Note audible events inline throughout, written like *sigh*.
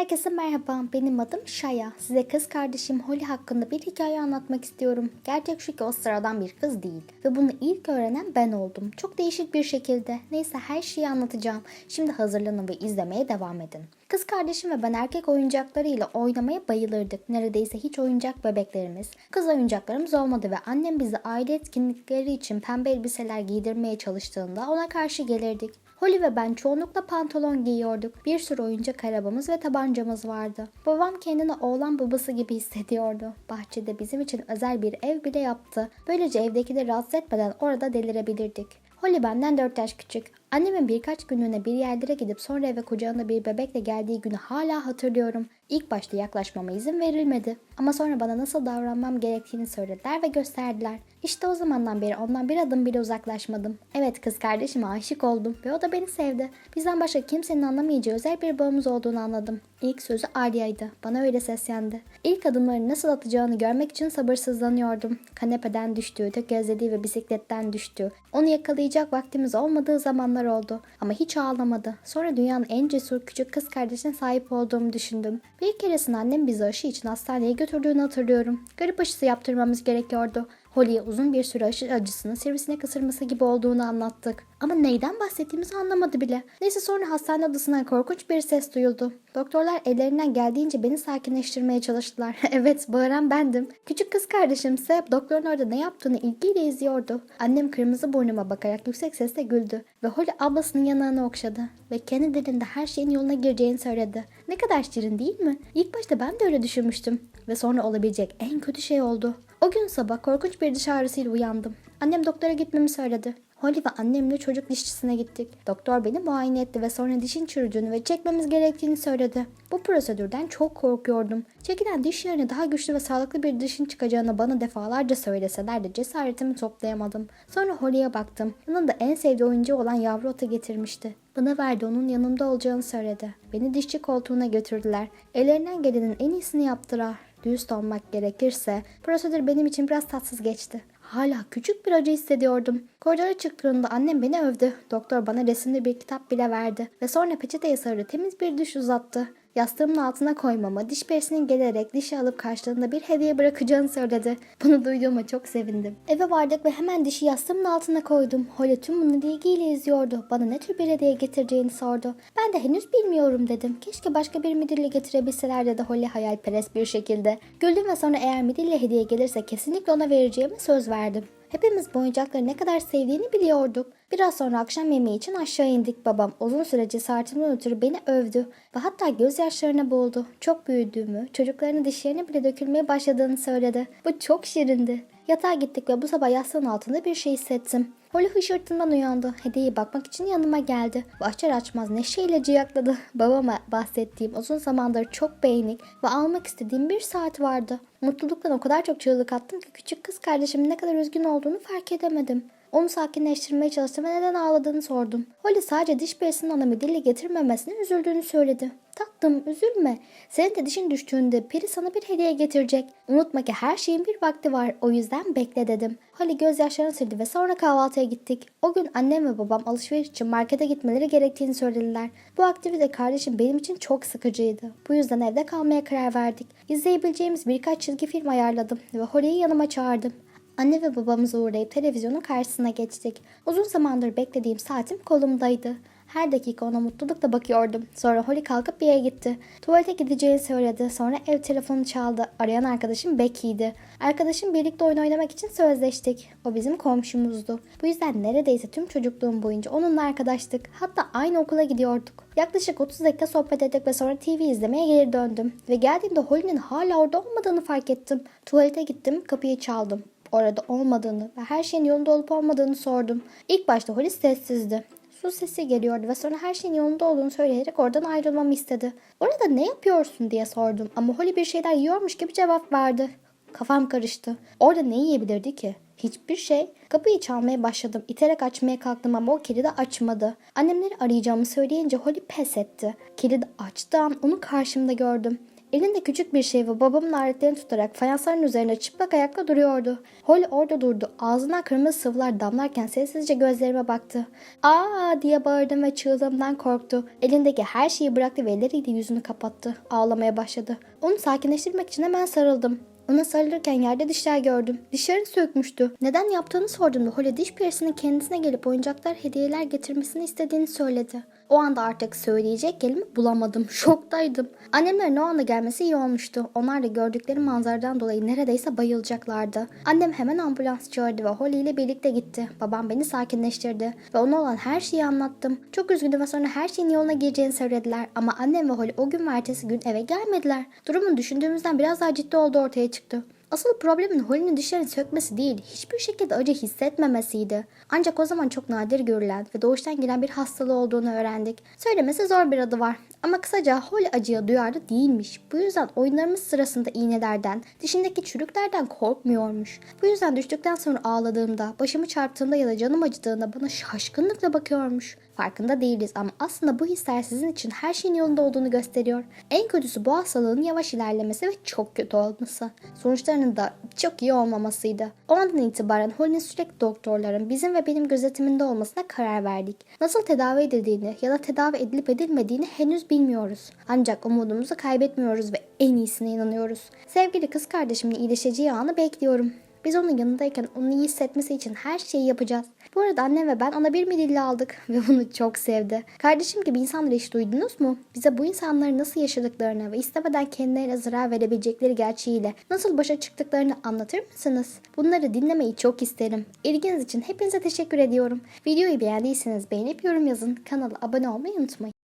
Herkese merhaba, benim adım Şaya. Size kız kardeşim Holly hakkında bir hikaye anlatmak istiyorum. Gerçek şu ki o sıradan bir kız değil. Ve bunu ilk öğrenen ben oldum. Çok değişik bir şekilde. Neyse her şeyi anlatacağım. Şimdi hazırlanın ve izlemeye devam edin. Kız kardeşim ve ben erkek oyuncaklarıyla oynamaya bayılırdık. Neredeyse hiç oyuncak bebeklerimiz, kız oyuncaklarımız olmadı ve annem bizi aile etkinlikleri için pembe elbiseler giydirmeye çalıştığında ona karşı gelirdik. Holly ve ben çoğunlukla pantolon giyiyorduk. Bir sürü oyuncak arabamız ve tabancamız vardı. Babam kendini oğlan babası gibi hissediyordu. Bahçede bizim için özel bir ev bile yaptı. Böylece evdekileri rahatsız etmeden orada delirebilirdik. Holly benden 4 yaş küçük. Annemin birkaç günlüğüne bir yerlere gidip sonra eve kucağında bir bebekle geldiği günü hala hatırlıyorum. İlk başta yaklaşmama izin verilmedi. Ama sonra bana nasıl davranmam gerektiğini söylediler ve gösterdiler. İşte o zamandan beri ondan bir adım bile uzaklaşmadım. Evet kız kardeşime aşık oldum ve o da beni sevdi. Bizden başka kimsenin anlamayacağı özel bir bağımız olduğunu anladım. İlk sözü Arya'ydı. Bana öyle seslendi. İlk adımlarını nasıl atacağını görmek için sabırsızlanıyordum. Kanepeden düştüğü, tökezlediği ve bisikletten düştüğü. Onu yakalayacak vaktimiz olmadığı zamanlar oldu. Ama hiç ağlamadı. Sonra dünyanın en cesur küçük kız kardeşine sahip olduğumu düşündüm. Bir keresinde annem bizi aşı için hastaneye götürdüğünü hatırlıyorum. Garip aşısı yaptırmamız gerekiyordu. Holly'e uzun bir süre aşı acısının sivrisinek ısırması gibi olduğunu anlattık. Ama neyden bahsettiğimizi anlamadı bile. Neyse sonra hastane odasından korkunç bir ses duyuldu. Doktorlar ellerinden geldiğince beni sakinleştirmeye çalıştılar. *laughs* evet bağıran bendim. Küçük kız kardeşimse doktorun orada ne yaptığını ilgiyle izliyordu. Annem kırmızı burnuma bakarak yüksek sesle güldü. Ve Holly ablasının yanağını okşadı. Ve kendi dilinde her şeyin yoluna gireceğini söyledi. Ne kadar şirin değil mi? İlk başta ben de öyle düşünmüştüm. Ve sonra olabilecek en kötü şey oldu. O gün sabah korkunç bir diş ağrısıyla uyandım. Annem doktora gitmemi söyledi. Holly ve annemle çocuk dişçisine gittik. Doktor beni muayene etti ve sonra dişin çürüdüğünü ve çekmemiz gerektiğini söyledi. Bu prosedürden çok korkuyordum. Çekilen diş yerine daha güçlü ve sağlıklı bir dişin çıkacağını bana defalarca söyleseler de cesaretimi toplayamadım. Sonra Holly'e baktım. Yanında en sevdiği oyuncu olan yavru ata getirmişti. Bana verdi onun yanımda olacağını söyledi. Beni dişçi koltuğuna götürdüler. Ellerinden gelenin en iyisini yaptılar. Dürüst olmak gerekirse prosedür benim için biraz tatsız geçti. Hala küçük bir acı hissediyordum. Koridora çıktığımda annem beni övdü. Doktor bana resimli bir kitap bile verdi. Ve sonra peçeteye sarı temiz bir diş uzattı. Yastığımın altına koymama, diş perisinin gelerek dişi alıp karşılığında bir hediye bırakacağını söyledi. *laughs* Bunu duyduğuma çok sevindim. Eve vardık ve hemen dişi yastığımın altına koydum. Holly tüm bunu ilgiyle izliyordu. Bana ne tür bir hediye getireceğini sordu. Ben de henüz bilmiyorum dedim. Keşke başka bir midille getirebilseler dedi Holly hayalperest bir şekilde. Güldüm ve sonra eğer midille hediye gelirse kesinlikle ona vereceğime söz verdim. Hepimiz bu oyuncakları ne kadar sevdiğini biliyorduk. Biraz sonra akşam yemeği için aşağı indik. Babam uzun süre cesaretimden ötürü beni övdü ve hatta gözyaşlarına boğuldu. Çok büyüdüğümü, çocuklarının dişlerine bile dökülmeye başladığını söyledi. Bu çok şirindi. Yatağa gittik ve bu sabah yastığın altında bir şey hissettim. Holly hışırtından uyandı. Hediyeye bakmak için yanıma geldi. Bu açar açmaz neşeyle ciyakladı. Babama bahsettiğim uzun zamandır çok beğenik ve almak istediğim bir saat vardı. Mutluluktan o kadar çok çığlık attım ki küçük kız kardeşimin ne kadar üzgün olduğunu fark edemedim. Onu sakinleştirmeye çalıştım ve neden ağladığını sordum. Holly sadece diş perisinin ona midilli getirmemesine üzüldüğünü söyledi. Tatlım üzülme. Senin de dişin düştüğünde peri sana bir hediye getirecek. Unutma ki her şeyin bir vakti var. O yüzden bekle dedim. Holly gözyaşlarını sildi ve sonra kahvaltıya gittik. O gün annem ve babam alışveriş için markete gitmeleri gerektiğini söylediler. Bu aktivite kardeşim benim için çok sıkıcıydı. Bu yüzden evde kalmaya karar verdik. İzleyebileceğimiz birkaç çizgi film ayarladım ve Holly'yi yanıma çağırdım. Anne ve babamızı uğrayıp televizyonun karşısına geçtik. Uzun zamandır beklediğim saatim kolumdaydı. Her dakika ona mutlulukla bakıyordum. Sonra Holly kalkıp bir yere gitti. Tuvalete gideceğini söyledi. Sonra ev telefonu çaldı. Arayan arkadaşım Becky'ydi. Arkadaşım birlikte oyun oynamak için sözleştik. O bizim komşumuzdu. Bu yüzden neredeyse tüm çocukluğum boyunca onunla arkadaştık. Hatta aynı okula gidiyorduk. Yaklaşık 30 dakika sohbet ettik ve sonra TV izlemeye geri döndüm. Ve geldiğimde Holly'nin hala orada olmadığını fark ettim. Tuvalete gittim, kapıyı çaldım orada olmadığını ve her şeyin yolunda olup olmadığını sordum. İlk başta Holly sessizdi. Su sesi geliyordu ve sonra her şeyin yolunda olduğunu söyleyerek oradan ayrılmamı istedi. Orada ne yapıyorsun diye sordum ama Holly bir şeyler yiyormuş gibi cevap verdi. Kafam karıştı. Orada ne yiyebilirdi ki? Hiçbir şey. Kapıyı çalmaya başladım. İterek açmaya kalktım ama o kilidi açmadı. Annemleri arayacağımı söyleyince Holly pes etti. Kilidi açtığı an onu karşımda gördüm. Elinde küçük bir şey ve babamın aletlerini tutarak fayansların üzerine çıplak ayakla duruyordu. Holly orada durdu. Ağzından kırmızı sıvılar damlarken sessizce gözlerime baktı. Aa diye bağırdım ve çığlığımdan korktu. Elindeki her şeyi bıraktı ve elleriyle yüzünü kapattı. Ağlamaya başladı. Onu sakinleştirmek için hemen sarıldım. Ona sarılırken yerde dişler gördüm. Dişlerini sökmüştü. Neden yaptığını sorduğumda Holly diş perisinin kendisine gelip oyuncaklar hediyeler getirmesini istediğini söyledi. O anda artık söyleyecek kelime bulamadım. *laughs* Şoktaydım. Annemlerin o anda gelmesi iyi olmuştu. Onlar da gördükleri manzaradan dolayı neredeyse bayılacaklardı. Annem hemen ambulans çağırdı ve Holly ile birlikte gitti. Babam beni sakinleştirdi ve ona olan her şeyi anlattım. Çok üzgündüm ve sonra her şeyin yoluna gireceğini söylediler. Ama annem ve Holly o gün ve ertesi gün eve gelmediler. Durumun düşündüğümüzden biraz daha ciddi olduğu ortaya çıktı. Asıl problemin Holly'nin dişlerini sökmesi değil, hiçbir şekilde acı hissetmemesiydi. Ancak o zaman çok nadir görülen ve doğuştan gelen bir hastalığı olduğunu öğrendik. Söylemesi zor bir adı var. Ama kısaca Holly acıya duyarlı değilmiş. Bu yüzden oyunlarımız sırasında iğnelerden, dişindeki çürüklerden korkmuyormuş. Bu yüzden düştükten sonra ağladığımda, başımı çarptığımda ya da canım acıdığında bana şaşkınlıkla bakıyormuş. Farkında değiliz ama aslında bu hisler sizin için her şeyin yolunda olduğunu gösteriyor. En kötüsü bu hastalığın yavaş ilerlemesi ve çok kötü olması. Sonuçlarının da çok iyi olmamasıydı. O andan itibaren Holly'nin sürekli doktorların bizim ve benim gözetiminde olmasına karar verdik. Nasıl tedavi edildiğini ya da tedavi edilip edilmediğini henüz bilmiyoruz. Ancak umudumuzu kaybetmiyoruz ve en iyisine inanıyoruz. Sevgili kız kardeşimin iyileşeceği anı bekliyorum. Biz onun yanındayken onun iyi hissetmesi için her şeyi yapacağız. Bu arada annem ve ben ona bir midilli aldık *laughs* ve bunu çok sevdi. Kardeşim gibi insanları hiç duydunuz mu? Bize bu insanların nasıl yaşadıklarını ve istemeden kendilerine zarar verebilecekleri gerçeğiyle nasıl başa çıktıklarını anlatır mısınız? Bunları dinlemeyi çok isterim. İlginiz için hepinize teşekkür ediyorum. Videoyu beğendiyseniz beğenip yorum yazın. Kanala abone olmayı unutmayın.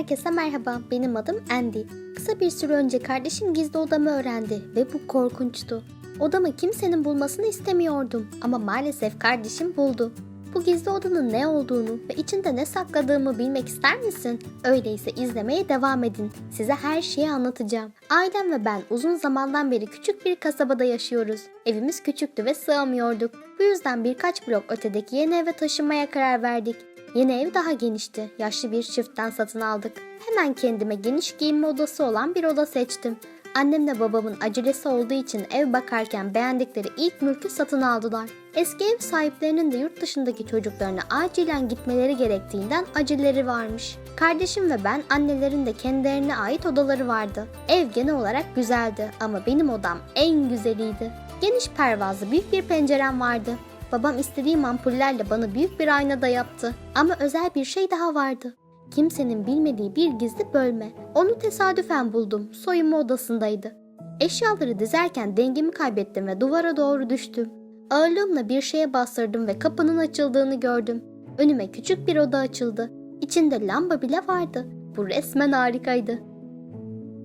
Herkese merhaba, benim adım Andy. Kısa bir süre önce kardeşim gizli odamı öğrendi ve bu korkunçtu. Odamı kimsenin bulmasını istemiyordum ama maalesef kardeşim buldu. Bu gizli odanın ne olduğunu ve içinde ne sakladığımı bilmek ister misin? Öyleyse izlemeye devam edin. Size her şeyi anlatacağım. Ailem ve ben uzun zamandan beri küçük bir kasabada yaşıyoruz. Evimiz küçüktü ve sığamıyorduk. Bu yüzden birkaç blok ötedeki yeni eve taşınmaya karar verdik. Yeni ev daha genişti. Yaşlı bir çiftten satın aldık. Hemen kendime geniş giyinme odası olan bir oda seçtim. Annemle babamın acelesi olduğu için ev bakarken beğendikleri ilk mülkü satın aldılar. Eski ev sahiplerinin de yurt dışındaki çocuklarına acilen gitmeleri gerektiğinden aceleleri varmış. Kardeşim ve ben annelerin de kendilerine ait odaları vardı. Ev genel olarak güzeldi ama benim odam en güzeliydi. Geniş pervazlı büyük bir pencerem vardı. Babam istediğim ampullerle bana büyük bir ayna da yaptı. Ama özel bir şey daha vardı. Kimsenin bilmediği bir gizli bölme. Onu tesadüfen buldum. Soyunma odasındaydı. Eşyaları dizerken dengemi kaybettim ve duvara doğru düştüm. Ağırlığımla bir şeye bastırdım ve kapının açıldığını gördüm. Önüme küçük bir oda açıldı. İçinde lamba bile vardı. Bu resmen harikaydı.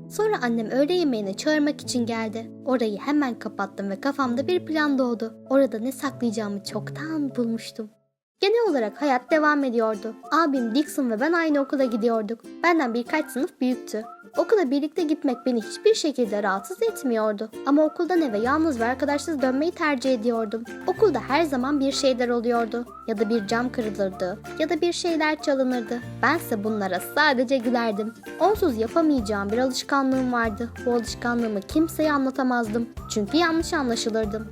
Sonra annem öğle yemeğine çağırmak için geldi. Orayı hemen kapattım ve kafamda bir plan doğdu. Orada ne saklayacağımı çoktan bulmuştum. Genel olarak hayat devam ediyordu. Abim Dixon ve ben aynı okula gidiyorduk. Benden birkaç sınıf büyüktü. Okula birlikte gitmek beni hiçbir şekilde rahatsız etmiyordu. Ama okuldan eve yalnız ve arkadaşsız dönmeyi tercih ediyordum. Okulda her zaman bir şeyler oluyordu. Ya da bir cam kırılırdı ya da bir şeyler çalınırdı. Bense bunlara sadece gülerdim. Onsuz yapamayacağım bir alışkanlığım vardı. Bu alışkanlığımı kimseye anlatamazdım. Çünkü yanlış anlaşılırdım.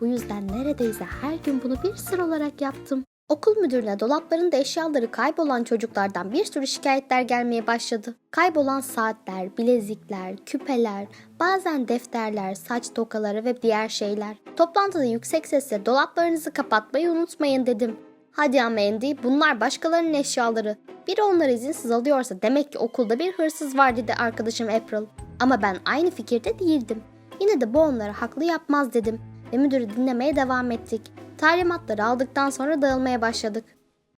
Bu yüzden neredeyse her gün bunu bir sır olarak yaptım. Okul müdürüne dolaplarında eşyaları kaybolan çocuklardan bir sürü şikayetler gelmeye başladı. Kaybolan saatler, bilezikler, küpeler, bazen defterler, saç tokaları ve diğer şeyler. Toplantıda yüksek sesle dolaplarınızı kapatmayı unutmayın dedim. Hadi ama Andy bunlar başkalarının eşyaları. Biri onları izinsiz alıyorsa demek ki okulda bir hırsız var dedi arkadaşım April. Ama ben aynı fikirde değildim. Yine de bu onları haklı yapmaz dedim ve müdürü dinlemeye devam ettik. Talimatları aldıktan sonra dağılmaya başladık.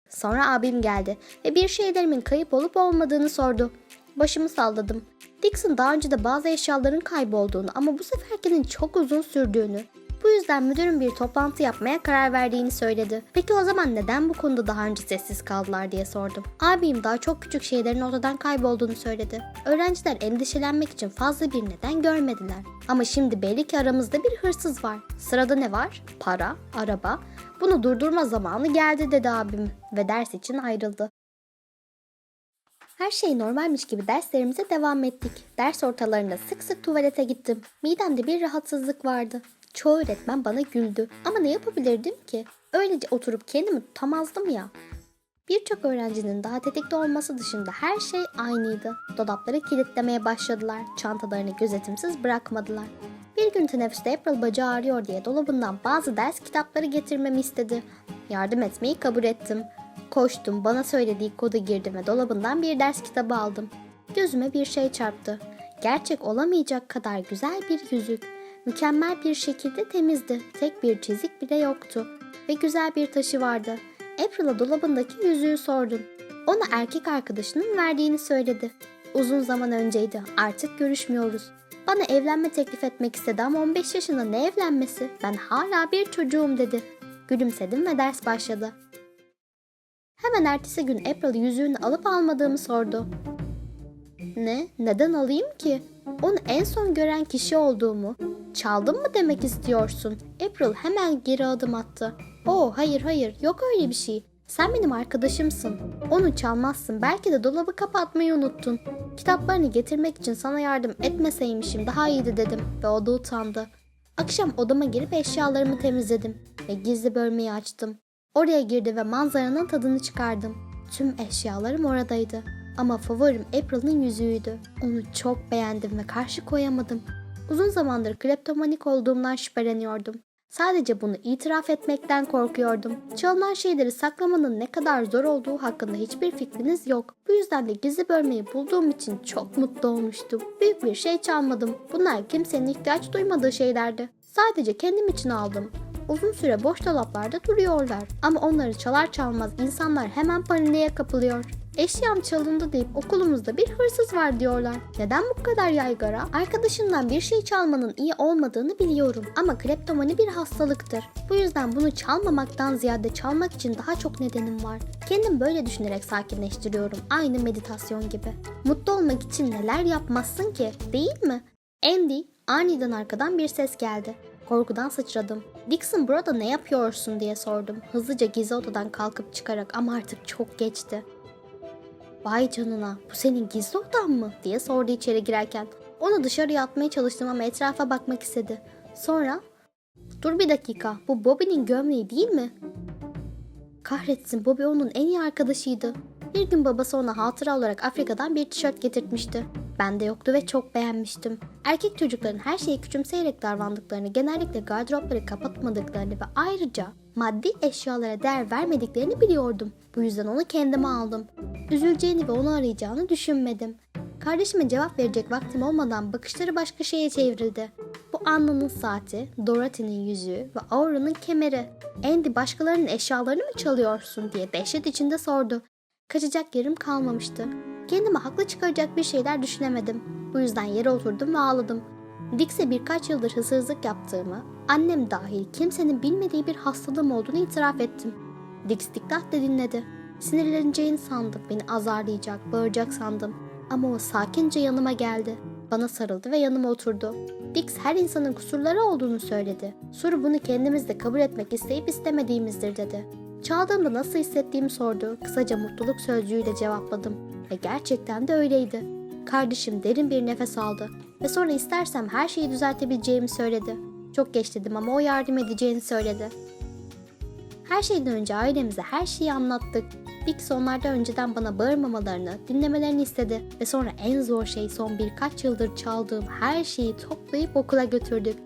Sonra abim geldi ve bir şeylerimin kayıp olup olmadığını sordu. Başımı salladım. Dixon daha önce de bazı eşyaların kaybolduğunu ama bu seferkinin çok uzun sürdüğünü, bu yüzden müdürün bir toplantı yapmaya karar verdiğini söyledi. Peki o zaman neden bu konuda daha önce sessiz kaldılar diye sordum. Abim daha çok küçük şeylerin ortadan kaybolduğunu söyledi. Öğrenciler endişelenmek için fazla bir neden görmediler. Ama şimdi belli ki aramızda bir hırsız var. Sırada ne var? Para, araba. Bunu durdurma zamanı geldi dedi abim ve ders için ayrıldı. Her şey normalmiş gibi derslerimize devam ettik. Ders ortalarında sık sık tuvalete gittim. Midemde bir rahatsızlık vardı. Çoğu öğretmen bana güldü. Ama ne yapabilirdim ki? Öylece oturup kendimi tutamazdım ya. Birçok öğrencinin daha tetikte olması dışında her şey aynıydı. Dolapları kilitlemeye başladılar. Çantalarını gözetimsiz bırakmadılar. Bir gün teneffüste April bacağı ağrıyor diye dolabından bazı ders kitapları getirmemi istedi. Yardım etmeyi kabul ettim. Koştum, bana söylediği kodu girdim ve dolabından bir ders kitabı aldım. Gözüme bir şey çarptı. Gerçek olamayacak kadar güzel bir yüzük. Mükemmel bir şekilde temizdi. Tek bir çizik bile yoktu. Ve güzel bir taşı vardı. April'a dolabındaki yüzüğü sordum. Ona erkek arkadaşının verdiğini söyledi. Uzun zaman önceydi. Artık görüşmüyoruz. Bana evlenme teklif etmek istedi ama 15 yaşında ne evlenmesi? Ben hala bir çocuğum dedi. Gülümsedim ve ders başladı. Hemen ertesi gün April yüzüğünü alıp almadığımı sordu. Ne? Neden alayım ki? Onu en son gören kişi olduğumu, çaldın mı demek istiyorsun? April hemen geri adım attı. Oh hayır hayır yok öyle bir şey. Sen benim arkadaşımsın. Onu çalmazsın. Belki de dolabı kapatmayı unuttun. Kitaplarını getirmek için sana yardım etmeseymişim daha iyiydi dedim ve o da utandı. Akşam odama girip eşyalarımı temizledim ve gizli bölmeyi açtım. Oraya girdi ve manzaranın tadını çıkardım. Tüm eşyalarım oradaydı. Ama favorim April'ın yüzüğüydü. Onu çok beğendim ve karşı koyamadım. Uzun zamandır kleptomanik olduğumdan şüpheleniyordum. Sadece bunu itiraf etmekten korkuyordum. Çalınan şeyleri saklamanın ne kadar zor olduğu hakkında hiçbir fikriniz yok. Bu yüzden de gizli bölmeyi bulduğum için çok mutlu olmuştum. Büyük bir şey çalmadım. Bunlar kimsenin ihtiyaç duymadığı şeylerdi. Sadece kendim için aldım. Uzun süre boş dolaplarda duruyorlar. Ama onları çalar çalmaz insanlar hemen paniğe kapılıyor. Eşyam çalındı deyip okulumuzda bir hırsız var diyorlar. Neden bu kadar yaygara? Arkadaşından bir şey çalmanın iyi olmadığını biliyorum ama kleptomani bir hastalıktır. Bu yüzden bunu çalmamaktan ziyade çalmak için daha çok nedenim var. Kendim böyle düşünerek sakinleştiriyorum. Aynı meditasyon gibi. Mutlu olmak için neler yapmazsın ki? Değil mi? Andy aniden arkadan bir ses geldi. Korkudan sıçradım. Dixon burada ne yapıyorsun diye sordum. Hızlıca gizli odadan kalkıp çıkarak ama artık çok geçti. Vay canına bu senin gizli odan mı diye sordu içeri girerken. Onu dışarıya atmaya çalıştım ama etrafa bakmak istedi. Sonra dur bir dakika bu Bobby'nin gömleği değil mi? Kahretsin Bobby onun en iyi arkadaşıydı. Bir gün babası ona hatıra olarak Afrika'dan bir tişört getirtmişti. Bende yoktu ve çok beğenmiştim. Erkek çocukların her şeyi küçümseyerek davrandıklarını, genellikle gardıropları kapatmadıklarını ve ayrıca maddi eşyalara değer vermediklerini biliyordum. Bu yüzden onu kendime aldım. Üzüleceğini ve onu arayacağını düşünmedim. Kardeşime cevap verecek vaktim olmadan bakışları başka şeye çevrildi. Bu Anna'nın saati, Dorothy'nin yüzüğü ve Aura'nın kemeri. Andy başkalarının eşyalarını mı çalıyorsun diye dehşet içinde sordu. Kaçacak yerim kalmamıştı. Kendime haklı çıkaracak bir şeyler düşünemedim. Bu yüzden yere oturdum ve ağladım. Dix'e birkaç yıldır hırsızlık yaptığımı, annem dahil kimsenin bilmediği bir hastalığım olduğunu itiraf ettim. Dix dikkatle dinledi. Sinirleneceğini sandım, beni azarlayacak, bağıracak sandım. Ama o sakince yanıma geldi. Bana sarıldı ve yanıma oturdu. Dix her insanın kusurları olduğunu söyledi. Soru bunu kendimizde kabul etmek isteyip istemediğimizdir dedi. Çaldığımda nasıl hissettiğimi sordu. Kısaca mutluluk sözcüğüyle cevapladım. Ve gerçekten de öyleydi. Kardeşim derin bir nefes aldı. Ve sonra istersem her şeyi düzeltebileceğimi söyledi. Çok geç dedim ama o yardım edeceğini söyledi. Her şeyden önce ailemize her şeyi anlattık. Dix onlardan önceden bana bağırmamalarını, dinlemelerini istedi ve sonra en zor şey son birkaç yıldır çaldığım her şeyi toplayıp okula götürdük.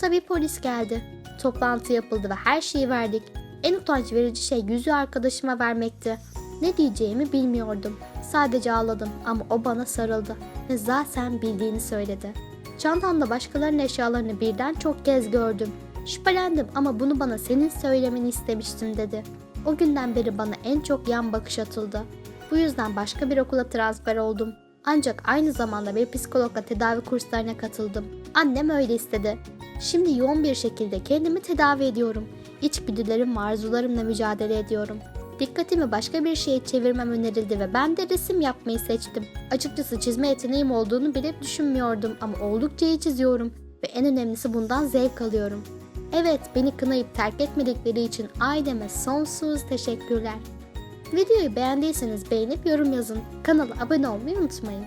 Tabii polis geldi. Toplantı yapıldı ve her şeyi verdik. En utanç verici şey yüzü arkadaşıma vermekti. Ne diyeceğimi bilmiyordum. Sadece ağladım ama o bana sarıldı ve zaten bildiğini söyledi. Çantamda başkalarının eşyalarını birden çok kez gördüm. Şüphelendim ama bunu bana senin söylemeni istemiştim dedi. O günden beri bana en çok yan bakış atıldı. Bu yüzden başka bir okula transfer oldum. Ancak aynı zamanda bir psikologla tedavi kurslarına katıldım. Annem öyle istedi. Şimdi yoğun bir şekilde kendimi tedavi ediyorum. İçgüdülerim ve arzularımla mücadele ediyorum. Dikkatimi başka bir şeye çevirmem önerildi ve ben de resim yapmayı seçtim. Açıkçası çizme yeteneğim olduğunu bile düşünmüyordum ama oldukça iyi çiziyorum ve en önemlisi bundan zevk alıyorum. Evet, beni kınayıp terk etmedikleri için aileme sonsuz teşekkürler. Videoyu beğendiyseniz beğenip yorum yazın. Kanala abone olmayı unutmayın.